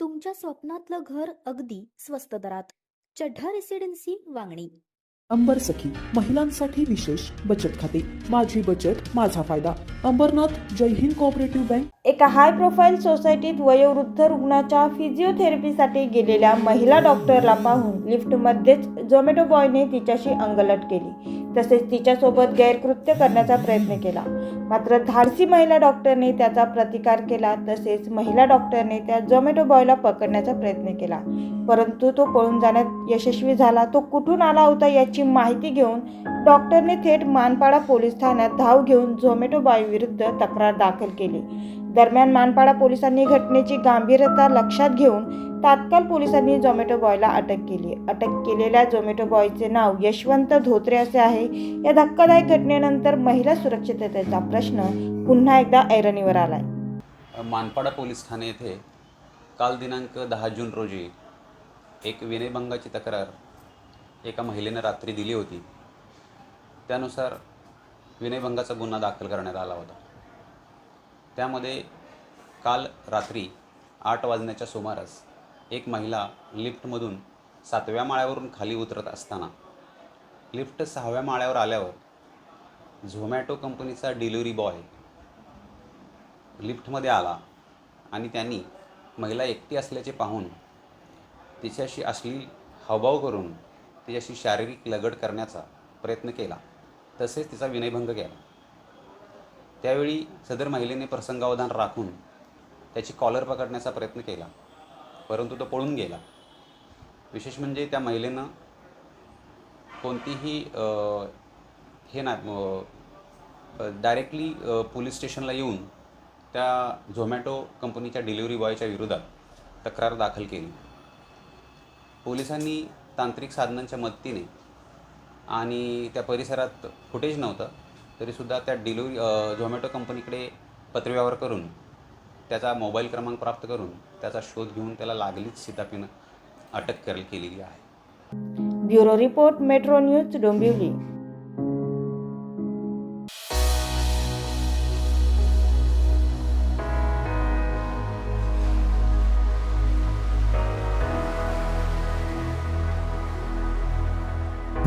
तुमच्या स्वप्नातलं घर अगदी स्वस्त दरात. चढ्ढा रेसिडेन्सी वांगणी. अंबर सखी महिलांसाठी विशेष बचत खाते. माझी बचत माझा फायदा. अंबरनाथ जय हिंद कोऑपरेटिव्ह बँक एका हाय प्रोफाईल सोसायटीत वयोवृद्ध रुग्णाच्या फिजिओथेरपीसाठी गेलेल्या महिला डॉक्टरला पाहून लिफ्टमध्येच झोमॅटो बॉयने तिच्याशी अंगलट केली. तसेच तिच्यासोबत गैरकृत्य करण्याचा प्रयत्न केला. मात्र धाडसी महिला डॉक्टरने त्याचा प्रतिकार केला तसेच महिला डॉक्टरने त्या झोमॅटो बॉयला पकडण्याचा प्रयत्न केला. परंतु तो पळून जाण्यात यशस्वी झाला. तो कुठून आला होता याची माहिती घेऊन डॉक्टरने थेट मानपाडा पोलीस ठाण्यात धाव घेऊन झोमॅटो बॉय विरुद्ध तक्रार दाखल केली. दरम्यान मानपाडा पोलिसांनी घटनेची गांभीर्यता लक्षात घेऊन तात्काळ पोलिसांनी झोमॅटो बॉयला अटक केली. अटक केलेल्या झोमॅटो बॉयचे नाव यशवंत धोत्रे असे आहे. या धक्कादायक घटनेनंतर महिला सुरक्षिततेचा प्रश्न पुन्हा एकदा ऐरणीवर आलाय. मानपाडा पोलीस ठाणे येथे काल दिनांक दहा जून रोजी एक विनयभंगाची तक्रार एका महिलेनं रात्री दिली होती. त्यानुसार विनयभंगाचा गुन्हा दाखल करण्यात आला होता. त्यामध्ये काल रात्री आठ वाजण्याच्या सुमारास एक महिला लिफ्टमधून सातव्या माळ्यावरून खाली उतरत असताना लिफ्ट सहाव्या माळ्यावर आल्यावर झोमॅटो कंपनीचा डिलिव्हरी बॉय लिफ्टमध्ये आला आणि त्यांनी महिला एकटी असल्याचे पाहून तिच्याशी असली हावभाव करून तिच्याशी शारीरिक लगड करण्याचा प्रयत्न केला. तसेच तिचा विनयभंग केला. त्यावेळी सदर महिलेने प्रसंगावधान राखून त्याची कॉलर पकडण्याचा प्रयत्न केला. परंतु तो पळून गेला. विशेष म्हणजे त्या महिलेनं कोणतीही हे नाही डायरेक्टली पोलीस स्टेशनला येऊन त्या झोमॅटो कंपनीच्या डिलिव्हरी बॉयच्या विरोधात तक्रार दाखल केली. पोलिसांनी तांत्रिक साधनांच्या मदतीने आणि त्या परिसरात फुटेज नव्हतं तरीसुद्धा त्या डिलिव्हरी झोमॅटो कंपनीकडे पत्रव्यवहार करून त्याचा मोबाईल क्रमांक प्राप्त करून त्याचा शोध घेऊन त्याला लागलीच सीतापीनं अटक कर केलेली आहे. Bureau report metro news Dombivli.